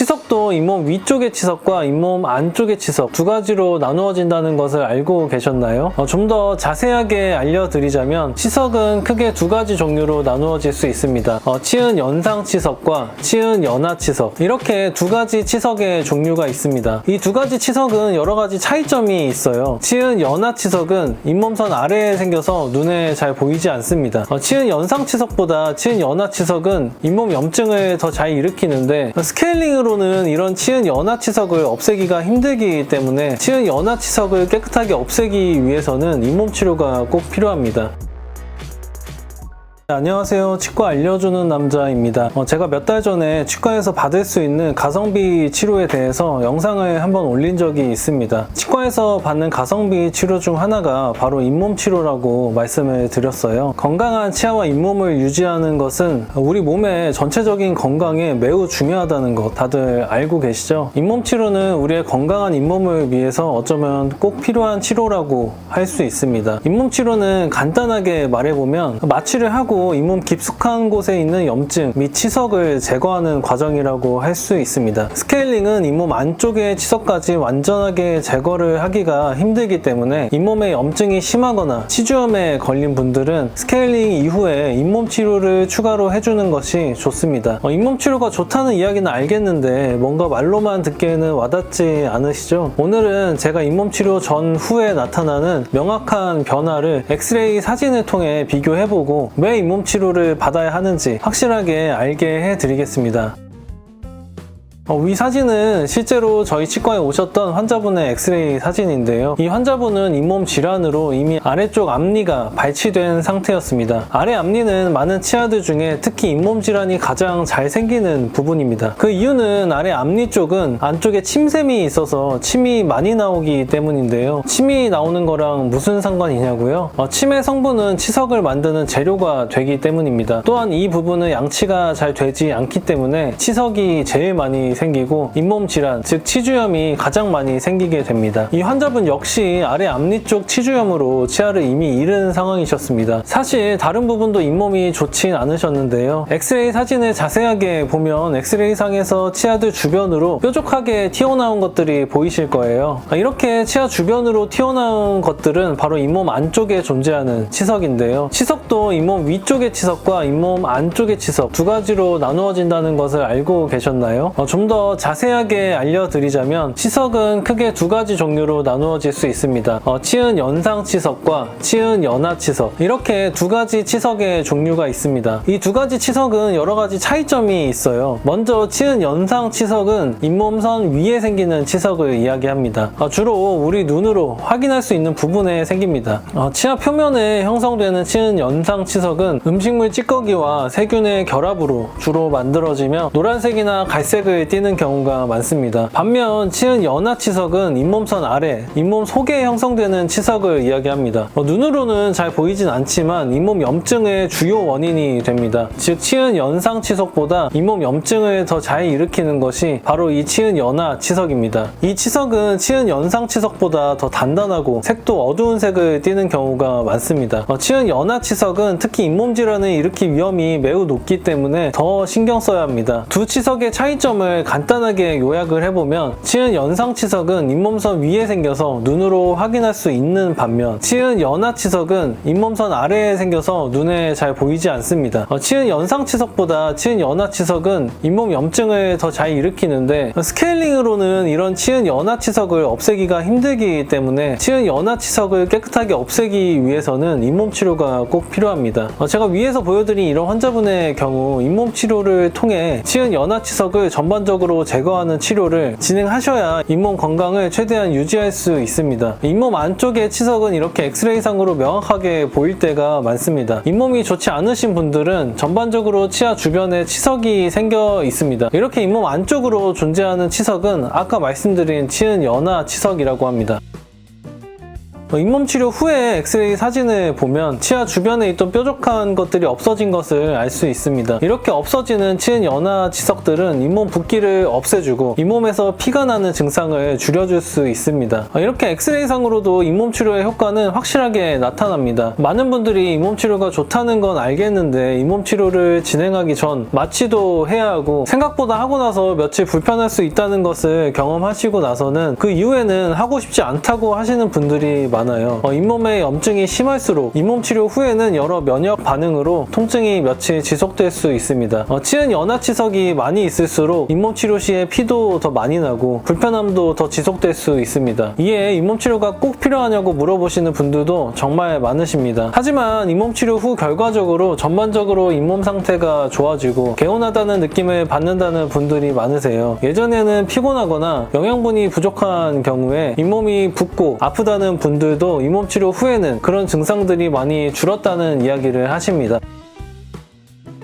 치석도 잇몸 위쪽의 치석과 잇몸 안쪽의 치석 두 가지로 나누어진다는 것을 알고 계셨나요? 좀더 자세하게 알려드리자면 치석은 크게 두 가지 종류로 나누어질 수 있습니다. 어, 치은 연상 치석과 치은 연하 치석 이렇게 두 가지 치석의 종류가 있습니다. 이 두 가지 치석은 여러 가지 차이점이 있어요. 치은 연하 치석은 잇몸선 아래에 생겨서 눈에 잘 보이지 않습니다. 어, 치은 연상 치석보다 치은 연하 치석은 잇몸 염증을 더 잘 일으키는데 스케일링으로 는 이런 치은 연하 치석을 없애기가 힘들기 때문에 치은 연하 치석을 깨끗하게 없애기 위해서는 잇몸 치료가 꼭 필요합니다. 네, 안녕하세요. 치과 알려주는 남자입니다. 어, 제가 몇 달 전에 치과에서 받을 수 있는 가성비 치료에 대해서 영상을 한번 올린 적이 있습니다. 치과에서 받는 가성비 치료 중 하나가 바로 잇몸 치료라고 말씀을 드렸어요. 건강한 치아와 잇몸을 유지하는 것은 우리 몸의 전체적인 건강에 매우 중요하다는 것 다들 알고 계시죠? 잇몸 치료는 우리의 건강한 잇몸을 위해서 어쩌면 꼭 필요한 치료라고 할 수 있습니다. 잇몸 치료는 간단하게 말해보면 마취를 하고 잇몸 깊숙한 곳에 있는 염증 및 치석을 제거하는 과정이라고 할 수 있습니다. 스케일링은 잇몸 안쪽의 치석까지 완전하게 제거를 하기가 힘들기 때문에 잇몸에 염증이 심하거나 치주염에 걸린 분들은 스케일링 이후에 잇몸 치료를 추가로 해주는 것이 좋습니다. 어, 잇몸 치료가 좋다는 이야기는 알겠는데 뭔가 말로만 듣기에는 와닿지 않으시죠? 오늘은 제가 잇몸 치료 전 후에 나타나는 명확한 변화를 엑스레이 사진을 통해 비교해보고 왜 잇몸 치료를 받아야 하는지 확실하게 알게 해드리겠습니다. 어, 위 사진은 실제로 저희 치과에 오셨던 환자분의 엑스레이 사진인데요. 이 환자분은 잇몸 질환으로 이미 아래쪽 앞니가 발치된 상태였습니다. 아래 앞니는 많은 치아들 중에 특히 잇몸 질환이 가장 잘 생기는 부분입니다. 그 이유는 아래 앞니 쪽은 안쪽에 침샘이 있어서 침이 많이 나오기 때문인데요. 침이 나오는 거랑 무슨 상관이냐고요? 어, 침의 성분은 치석을 만드는 재료가 되기 때문입니다. 또한 이 부분은 양치가 잘 되지 않기 때문에 치석이 제일 많이 생기고 잇몸 질환, 즉 치주염이 가장 많이 생기게 됩니다. 이 환자분 역시 아래 앞니 쪽 치주염으로 치아를 이미 잃은 상황이셨습니다. 사실 다른 부분도 잇몸이 좋진 않으셨는데요. 엑스레이 사진을 자세하게 보면 엑스레이 상에서 치아들 주변으로 뾰족하게 튀어나온 것들이 보이실 거예요. 이렇게 치아 주변으로 튀어나온 것들은 바로 잇몸 안쪽에 존재하는 치석인데요. 치석도 잇몸 위쪽의 치석과 잇몸 안쪽의 치석 두 가지로 나누어진다는 것을 알고 계셨나요? 어, 좀더 자세하게 알려드리자면 치석은 크게 두 가지 종류로 나누어질 수 있습니다. 어, 치은 연상 치석과 치은 연하 치석 이렇게 두 가지 치석의 종류가 있습니다. 이 두 가지 치석은 여러 가지 차이점이 있어요. 먼저 치은 연상 치석은 잇몸선 위에 생기는 치석을 이야기합니다. 어, 주로 우리 눈으로 확인할 수 있는 부분에 생깁니다. 어, 치아 표면에 형성되는 치은 연상 치석은 음식물 찌꺼기와 세균의 결합으로 주로 만들어지며 노란색이나 갈색을 띠는 경우가 많습니다. 반면 치은 연하 치석은 잇몸선 아래, 잇몸 속에 형성되는 치석을 이야기합니다. 어, 눈으로는 잘 보이진 않지만 잇몸 염증의 주요 원인이 됩니다. 즉 치은 연상 치석보다 잇몸 염증을 더 잘 일으키는 것이 바로 이 치은 연하 치석입니다. 이 치석은 치은 연상 치석보다 더 단단하고 색도 어두운 색을 띠는 경우가 많습니다. 어, 치은 연하 치석은 특히 잇몸 질환을 일으킬 위험이 매우 높기 때문에 더 신경 써야 합니다. 두 치석의 차이점을 간단하게 요약을 해보면 치은 연상 치석은 잇몸선 위에 생겨서 눈으로 확인할 수 있는 반면 치은 연하 치석은 잇몸선 아래에 생겨서 눈에 잘 보이지 않습니다. 어, 치은 연상 치석보다 치은 연하 치석은 잇몸 염증을 더 잘 일으키는데 스케일링으로는 이런 치은 연하 치석을 없애기가 힘들기 때문에 치은 연하 치석을 깨끗하게 없애기 위해서는 잇몸 치료가 꼭 필요합니다. 어, 제가 위에서 보여드린 이런 환자분의 경우 잇몸 치료를 통해 치은 연하 치석을 전반적으로 제거하는 치료를 진행하셔야 잇몸 건강을 최대한 유지할 수 있습니다. 잇몸 안쪽의 치석은 이렇게 엑스레이상으로 명확하게 보일 때가 많습니다. 잇몸이 좋지 않으신 분들은 전반적으로 치아 주변에 치석이 생겨 있습니다. 이렇게 잇몸 안쪽으로 존재하는 치석은 아까 말씀드린 치은 연하 치석이라고 합니다. 어, 잇몸 치료 후에 엑스레이 사진을 보면 치아 주변에 있던 뾰족한 것들이 없어진 것을 알 수 있습니다. 이렇게 없어지는 치은 연화 치석들은 잇몸 붓기를 없애주고 잇몸에서 피가 나는 증상을 줄여줄 수 있습니다. 어, 이렇게 엑스레이상으로도 잇몸 치료의 효과는 확실하게 나타납니다. 많은 분들이 잇몸 치료가 좋다는 건 알겠는데 잇몸 치료를 진행하기 전 마취도 해야 하고 생각보다 하고 나서 며칠 불편할 수 있다는 것을 경험하시고 나서는 그 이후에는 하고 싶지 않다고 하시는 분들이 많 아요. 어, 잇몸에 염증이 심할수록 잇몸 치료 후에는 여러 면역 반응으로 통증이 며칠 지속될 수 있습니다. 어, 치은 연화치석이 많이 있을수록 잇몸 치료 시에 피도 더 많이 나고 불편함도 더 지속될 수 있습니다. 이에 잇몸 치료가 꼭 필요하냐고 물어보시는 분들도 정말 많으십니다. 하지만 잇몸 치료 후 결과적으로 전반적으로 잇몸 상태가 좋아지고 개운하다는 느낌을 받는다는 분들이 많으세요. 예전에는 피곤하거나 영양분이 부족한 경우에 잇몸이 붓고 아프다는 분들 도 잇몸 치료 후에는 그런 증상들이 많이 줄었다는 이야기를 하십니다.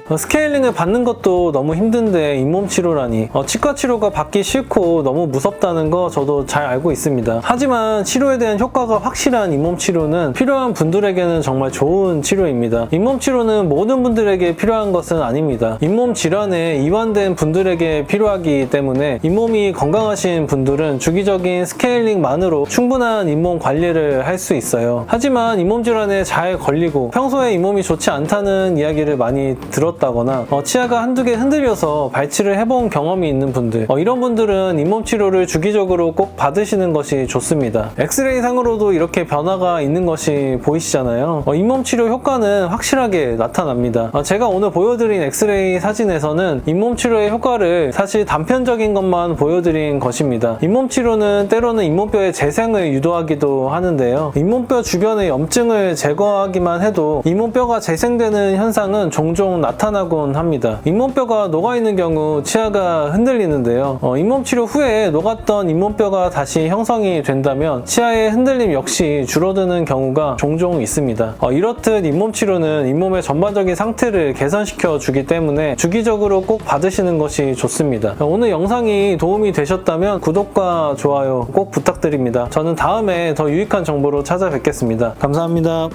어, 스케일링을 받는 것도 너무 힘든데 잇몸 치료라니. 어, 치과 치료가 받기 싫고 너무 무섭다는 거 저도 잘 알고 있습니다. 하지만 치료에 대한 효과가 확실한 잇몸 치료는 필요한 분들에게는 정말 좋은 치료입니다. 잇몸 치료는 모든 분들에게 필요한 것은 아닙니다. 잇몸 질환에 이완된 분들에게 필요하기 때문에 잇몸이 건강하신 분들은 주기적인 스케일링만으로 충분한 잇몸 관리를 할 수 있어요. 하지만 잇몸 질환에 잘 걸리고 평소에 잇몸이 좋지 않다는 이야기를 많이 들었 다거나 어, 치아가 한두 개 흔들려서 발치를 해본 경험이 있는 분들 어, 이런 분들은 잇몸 치료를 주기적으로 꼭 받으시는 것이 좋습니다. 엑스레이 상으로도 이렇게 변화가 있는 것이 보이시잖아요. 어, 잇몸 치료 효과는 확실하게 나타납니다. 어, 제가 오늘 보여드린 엑스레이 사진에서는 잇몸 치료의 효과를 사실 단편적인 것만 보여드린 것입니다. 잇몸 치료는 때로는 잇몸뼈의 재생을 유도하기도 하는데요. 잇몸뼈 주변의 염증을 제거하기만 해도 잇몸뼈가 재생되는 현상은 종종 나타나 나타나곤 합니다. 잇몸뼈가 녹아있는 경우 치아가 흔들리는데요. 어, 잇몸 치료 후에 녹았던 잇몸뼈가 다시 형성이 된다면 치아의 흔들림 역시 줄어드는 경우가 종종 있습니다. 어, 이렇듯 잇몸 치료는 잇몸의 전반적인 상태를 개선시켜 주기 때문에 주기적으로 꼭 받으시는 것이 좋습니다. 어, 오늘 영상이 도움이 되셨다면 구독과 좋아요 꼭 부탁드립니다. 저는 다음에 더 유익한 정보로 찾아뵙겠습니다. 감사합니다.